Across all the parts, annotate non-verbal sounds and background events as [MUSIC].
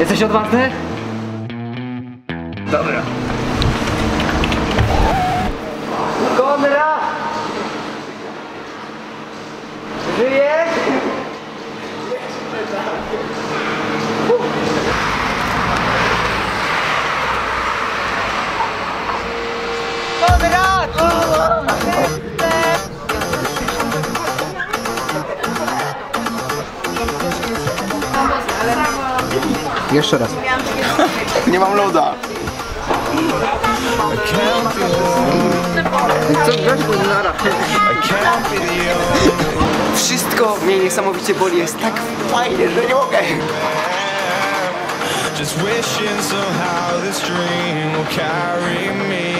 Jesteś odważny? Dobra. Konrad! Jeszcze raz. Nie mam loada. Co bo nara? Wszystko mnie niesamowicie boli. Jest tak fajnie, że nie mogę. Just wishing somehow this dream will carry me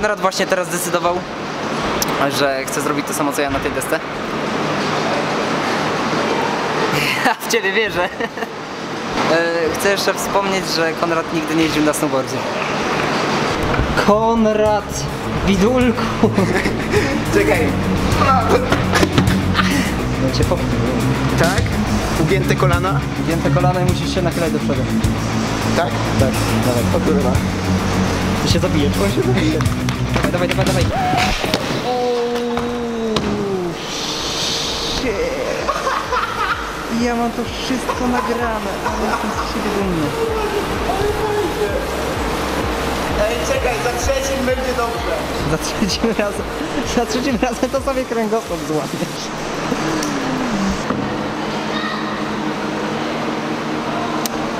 Konrad właśnie teraz zdecydował, że chce zrobić to samo co ja na tej desce. [LAUGHS] Ja w ciebie wierzę. [LAUGHS] E, Chcę jeszcze wspomnieć, że Konrad nigdy nie jeździł na snowboardzie. Konrad, widulku. [LAUGHS] Czekaj. No cię. Tak? Ugięte kolana? Wzięte kolano i musisz się nachylać do przodu. Tak? Tak, dawaj. O kurwa. Ty się zabijesz, on się zabije. Dawaj, dawaj, dawaj, dawaj. Ja mam to wszystko nagrane, ale jestem z siebie dumny. Ej, czekaj, za trzecim będzie dobrze. Za trzecim razem, za trzecim razem to sobie kręgosłup złamiesz.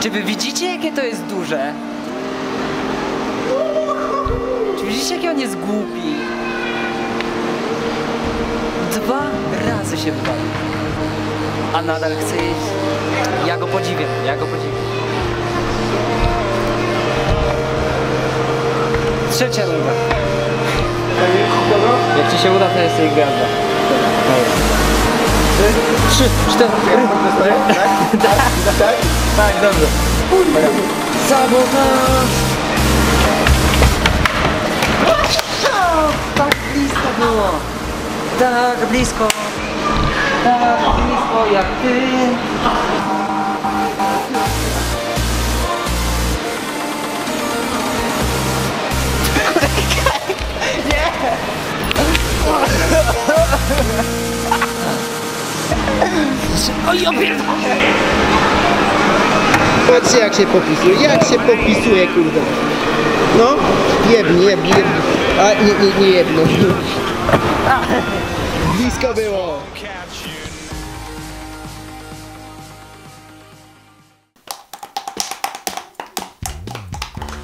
Czy wy widzicie, jakie to jest duże? Czy widzicie, jaki on jest głupi? Dwa razy się wywalił. A nadal chce jeść. Ja go podziwiam, ja go podziwiam. Trzecia runda. Jak ci się uda, to jest jej gwiazda. Trzy, cztery. Tak? Tak? Tak? Tak, dobrze. Sabotaż! Tak blisko było. Tak blisko. Tak blisko jak ty. [LAUGHS] Patrzcie jak się popisuje, jak się popisuje, kurde. No, jebni, jebni, jebni. A, nie, nie, nie jebno. Blisko było. Catch you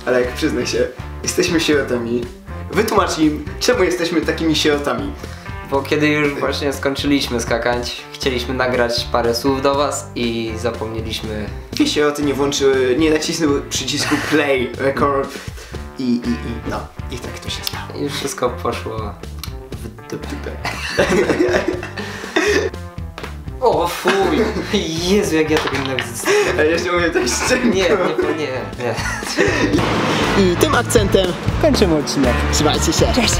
Ale jak przyznaj się, jesteśmy sierotami. Wytłumacz im, czemu jesteśmy takimi sierotami. Bo kiedy już właśnie skończyliśmy skakać, chcieliśmy nagrać parę słów do was i zapomnieliśmy. Dwie sieroty nie włączyły, nie nacisnęły przycisku play, record i, i, i, no. I tak to się stało. Już wszystko poszło w dupę. O fuj! Jezu, jak ja tego nienawidzę. A jeszcze mówię tak szczerze. Nie, nie, nie, nie. I tym akcentem Kończymy odcinek. trzymajcie się. Cześć.